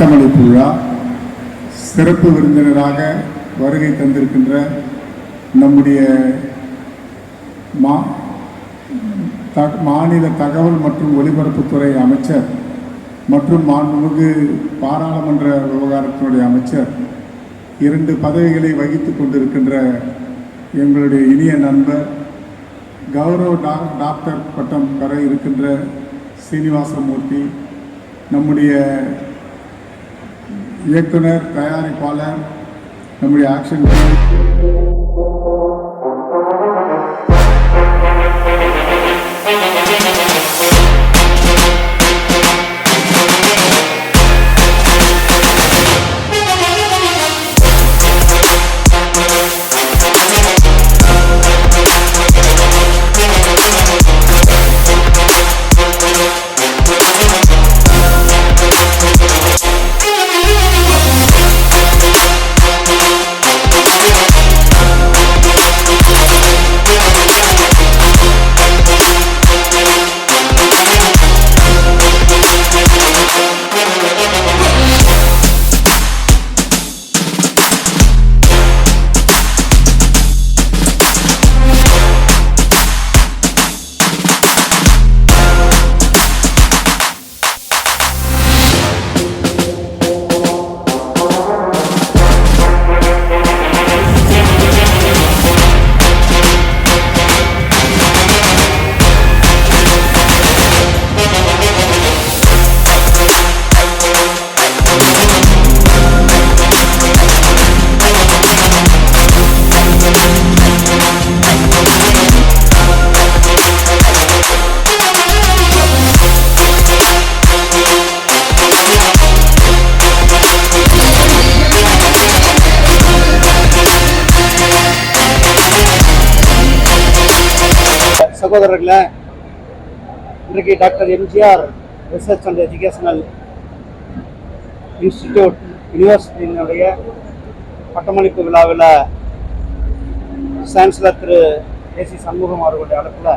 பட்டமளிப்பு விழா சிறப்பு விருந்தினராக வருகை தந்திருக்கின்ற நம்முடைய மா த- மாநில தகவல் மற்றும் ஒலிபரப்புத்துறை அமைச்சர் மற்றும் மாண்புமிகு பாராளுமன்ற விவகாரத்தினுடைய அமைச்சர் இரண்டு பதவிகளை வகித்து கொண்டிருக்கின்ற எங்களுடைய இனிய நண்பர் கௌரவ டா- டாக்டர் பட்டம் பெற இருக்கின்ற சீனிவாசமூர்த்தி நம்முடைய இயக்குனர் தயாரிப்பாளர் நம்முடைய ஆக்ஷன். சகோதரர்களே இன்றைக்கு doctor MGR research and educational institute யூனிவர்சிட்டியினுடைய பட்டமளிப்பு விழாவில் சான்சலர் திரு ஏசி சண்முகம் அவர்களுடைய அழைப்பில்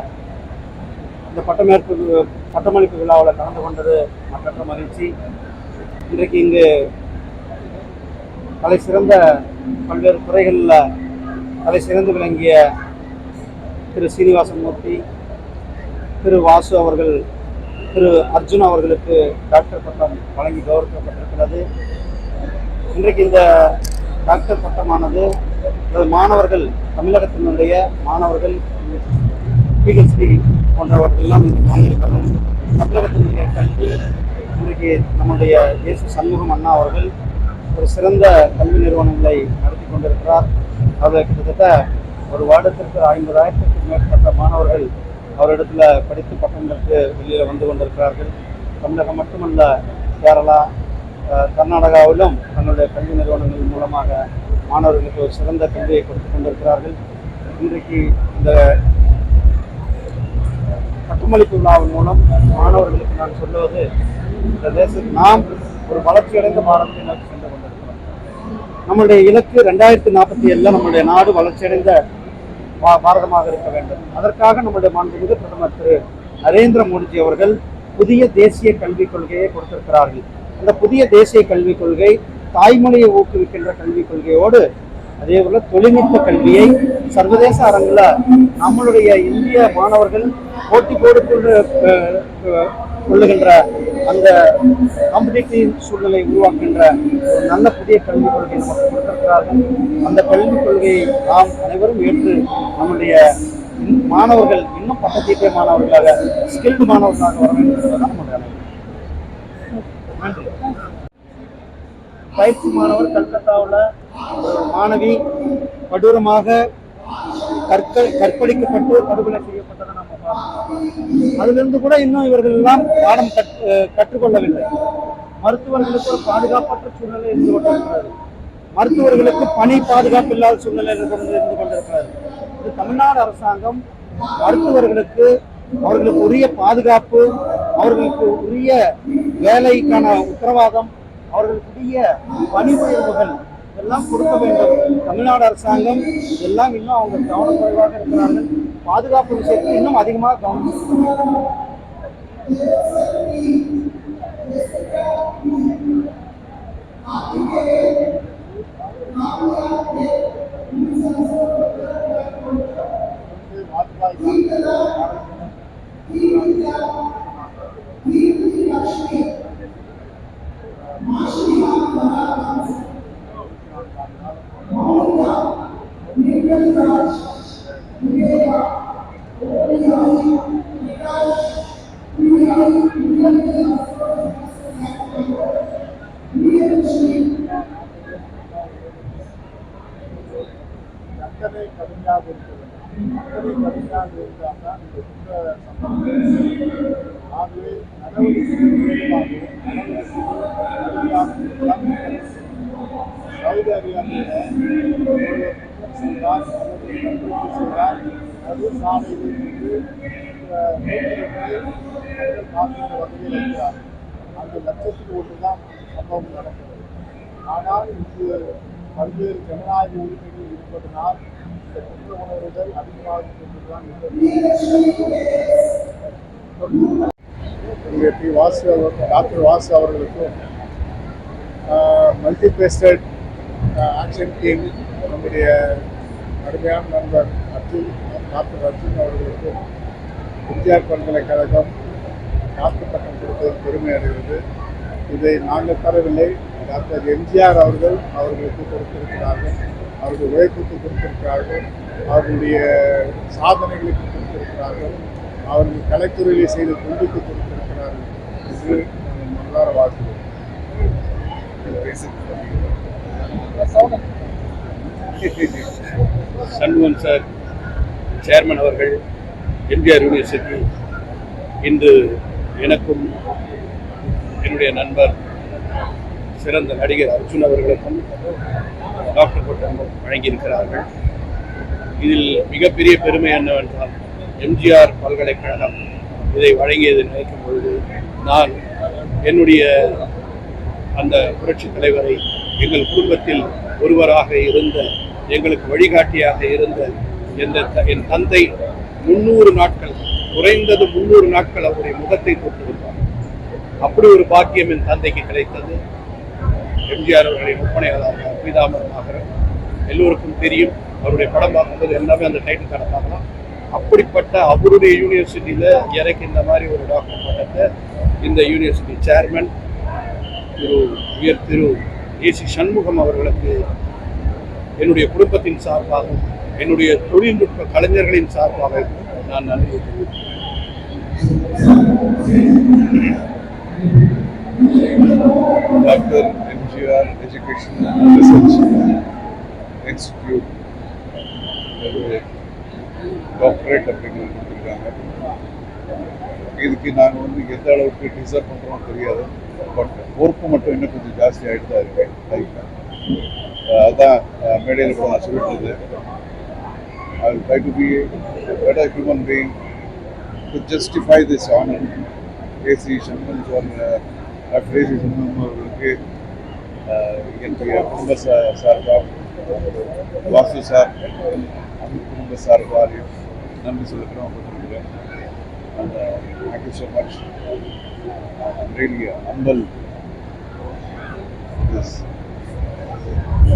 இந்த பட்டமேற்பு பட்டமளிப்பு விழாவில் கலந்து கொண்டது மற்ற மகிழ்ச்சி. இன்றைக்கு இங்கு தலை சிறந்த பல்வேறு துறைகளில் தலை சிறந்து விளங்கிய திரு சீனிவாசமூர்த்தி திரு வாசு அவர்கள் திரு அர்ஜுன் அவர்களுக்கு டாக்டர் பட்டம் வழங்கி கௌரவிக்கப்பட்டிருக்கிறது. இன்றைக்கு இந்த டாக்டர் பட்டமானது மாணவர்கள் தமிழகத்தினுடைய மாணவர்கள் பிஹெச்டி போன்றவர்களெல்லாம் வாங்கியிருக்கிறோம் தமிழகத்தினுடைய கல்வி இன்றைக்கு நம்முடைய இயேசு சண்முகம் அண்ணா அவர்கள் ஒரு சிறந்த கல்வி நிறுவனங்களை நடத்தி கொண்டிருக்கிறார். அதில் கிட்டத்தட்ட ஒரு வருடத்திற்கு ஐம்பதாயிரத்திற்கும் மேற்பட்ட மாணவர்கள் அவரிடத்துல படித்து பட்டங்களுக்கு வெளியில் வந்து கொண்டிருக்கிறார்கள். தமிழகம் மட்டுமல்ல கேரளா கர்நாடகாவிலும் தன்னுடைய கல்வி நிறுவனங்கள் மூலமாக மாணவர்களுக்கு ஒரு சிறந்த கல்வியை கொடுத்து கொண்டிருக்கிறார்கள். இன்றைக்கு இந்த பட்டமளிப்பு விழாவின் மூலம் மாணவர்களுக்கு நான் சொல்லுவது இந்த தேசத்தில் நாம் ஒரு வளர்ச்சியடைந்த பாரதத்தை நோக்கி சென்று கொண்டிருக்கிறோம். நம்மளுடைய இலக்கு ரெண்டாயிரத்தி நாற்பத்தி ஏழில் நம்மளுடைய நாடு வளர்ச்சியடைந்த பாரதமாக இருக்க வேண்டும். அதற்காக நம்முடைய மாண்புமிகு பிரதமர் திரு நரேந்திர மோடிஜி அவர்கள் புதிய தேசிய கல்விக் கொள்கையை கொடுத்திருக்கிறார்கள். அந்த புதிய தேசிய கல்விக் கொள்கை தாய்மொழியை ஊக்குவிக்கின்ற கல்விக் கொள்கையோடு அதே போல தொழில்நுட்ப கல்வியை சர்வதேச அரங்கில் நம்மளுடைய இந்திய மாணவர்கள் போட்டி போடு கொள்ளுகின்ற அந்த காம்படிட்டிவ் சூழ்நிலை உருவாக்குகின்ற ஒரு நல்ல புதிய கல்விக் கொள்கை நமக்கு கொடுத்திருக்கிறார்கள். அந்த கல்விக் கொள்கையை நாம் அனைவரும் ஏற்று நம்முடைய மாணவர்கள் இன்னும் பட்டத்தீட்டை மாணவர்களாக ஸ்கில்டு மாணவர்களாக வர வேண்டும் என்பதுதான் நம்முடைய நன்றி. பயிற்சி மாணவர் கல்கத்தாவில் ஒரு மாணவி கொடூரமாக கற்க கற்பழிக்கப்பட்டு படுகொலை செய்யப்பட்டதை நம்ம பார்த்தோம் அதிலிருந்து கூட இன்னும் இவர்கள் எல்லாம் பாடம் கற்றுக்கொள்ளவில்லை. மருத்துவர்களுக்கு ஒரு பாதுகாப்பற்ற சூழ்நிலை இருந்து கொண்டிருக்கிறது. மருத்துவர்களுக்கு பணி பாதுகாப்பு இல்லாத சூழ்நிலை கொண்டு இருந்து கொண்டிருக்கிறது. இது தமிழ்நாடு அரசாங்கம் மருத்துவர்களுக்கு அவர்களுக்கு உரிய பாதுகாப்பு அவர்களுக்கு உரிய வேலைக்கான உத்தரவாதம் அவர்களுக்குரிய பணி உயர்வுகள் எல்லாம் கொடுக்க வேண்டும். தமிழ்நாடு அரசாங்கம் எல்லாம் இன்னும் அவங்க கவனம் குறைவாக இருக்கிறார்கள். பாதுகாப்பு விஷயத்தில் இன்னும் அதிகமாக கவனம் வாஜ்பாய் ஆகவே நடவடிக்கை சாலையில் இருந்து மக்கள் வகையில் இருக்கிறார் அந்த லட்சத்துக்கு ஒன்று தான் சம்பவம் நடக்கிறது ஆனால் இங்கு பல்வேறு ஜனநாயக உரிமைகள் இருப்பதனால் இந்த குற்ற உணர்வுகள் அதிகமாக கொண்டுதான் பி வாசு டாக்டர் வாசு அவர்களுக்கும் மல்டிபேஸ்டட் ஆக்ஷன் டீம் நம்முடைய அருமையான நண்பர் அர்ஜுன் டாக்டர் அர்ஜுன் அவர்களுக்கு எம்ஜிஆர் பல்கலைக்கழகம் டாக்டர் பட்டம் கொடுத்தது பெருமை அடைகிறது. இதை நாங்கள் தரவில்லை. டாக்டர் எம்ஜிஆர் அவர்கள் அவர்களுக்கு கொடுத்திருக்கிறார்கள். அவர்கள் உழைப்புக்கு கொடுத்திருக்கிறார்கள். அவர்களுடைய சாதனைகளுக்கு கொடுத்திருக்கிறார்கள். அவர்கள் கலைத்துறையிலே செய்த தொண்டுக்கு கொடுத்திருக்கிறார்கள் என்று நாங்கள் மனதார வாழ்த்துவோம் சண்முகன் சார். சேர்மன் அவர்கள் எம்ஜிஆர் யூனிவர்சிட்டி இன்று எனக்கும் என்னுடைய நண்பர் சிறந்த நடிகர் அர்ஜுன் அவர்களுக்கும் டாக்டர் பட்டம் வழங்கியிருக்கிறார்கள். இதில் மிகப்பெரிய பெருமை என்னவென்றால் எம்ஜிஆர் பல்கலைக்கழகம் இதை வழங்கியது நினைக்கும் பொழுது நான் என்னுடைய அந்த புரட்சி தலைவரை எங்கள் குடும்பத்தில் ஒருவராக இருந்த எங்களுக்கு வழிகாட்டியாக இருந்த என் தந்தை முன்னூறு நாட்கள் குறைந்தது முன்னூறு நாட்கள் அவருடைய முகத்தை தொட்டிருந்தார் அப்படி ஒரு பாக்கியம் என் தந்தைக்கு கிடைத்தது. எம்ஜிஆர் அவர்களின் ஒப்பனையாளராக பீதாமரமாக எல்லோருக்கும் தெரியும் அவருடைய படம் பார்க்கும்போது எல்லாமே அந்த டைட்டில் கடை பார்க்கலாம். அப்படிப்பட்ட அவருடைய யூனிவர்சிட்டியில் எனக்கு இந்த மாதிரி ஒரு டாக்டர் பட்டத்தை இந்த யூனிவர்சிட்டி சேர்மன் திரு உயர் திரு ஏசி சண்முகம் அவர்களுக்கு என்னுடைய குடும்பத்தின் சார்பாகவும் என்னுடைய தொழில்நுட்ப கலைஞர்களின் சார்பாக நான் நன்றி தெரிவிக்கிறேன் Dr. MGR Education and Research Institute doctorate அப்படிங்கிறது கொடுத்துருக்காங்க. இதுக்கு நாங்கள் வந்து எந்த அளவுக்கு டிசர்வ் பண்ணுறோம் தெரியாது. பட் பொறுப்பு மட்டும் இன்னும் கொஞ்சம் ஜாஸ்தி ஆகிட்டு தான் இருக்கேன் லைஃப்பில் அதுதான் மேடையில் கூட நான் சொல்லிட்டு இருந்தேன் I try to be better human being to justify this honour A C Shanmugam சொன்ன டாக்டர் ஏசி சண்முகம் அவர்களுக்கு அஹ், என்னுடைய குடும்ப சா சார்பாக வாசு சார் அந்த குடும்ப சார்பாலையும் நன்றி சொல்லிக்கிறோம் கொடுத்துருக்கிறேன் அந்த thank you so much really humble this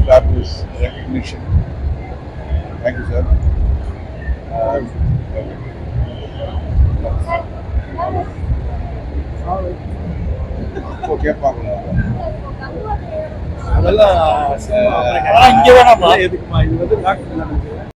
fabulous recognition. Thank you, sir. Um, okay பார்க்கலாம் அதெல்லாம் இங்கே வேணாமா எதுக்குமா இது வந்து டாக்டர்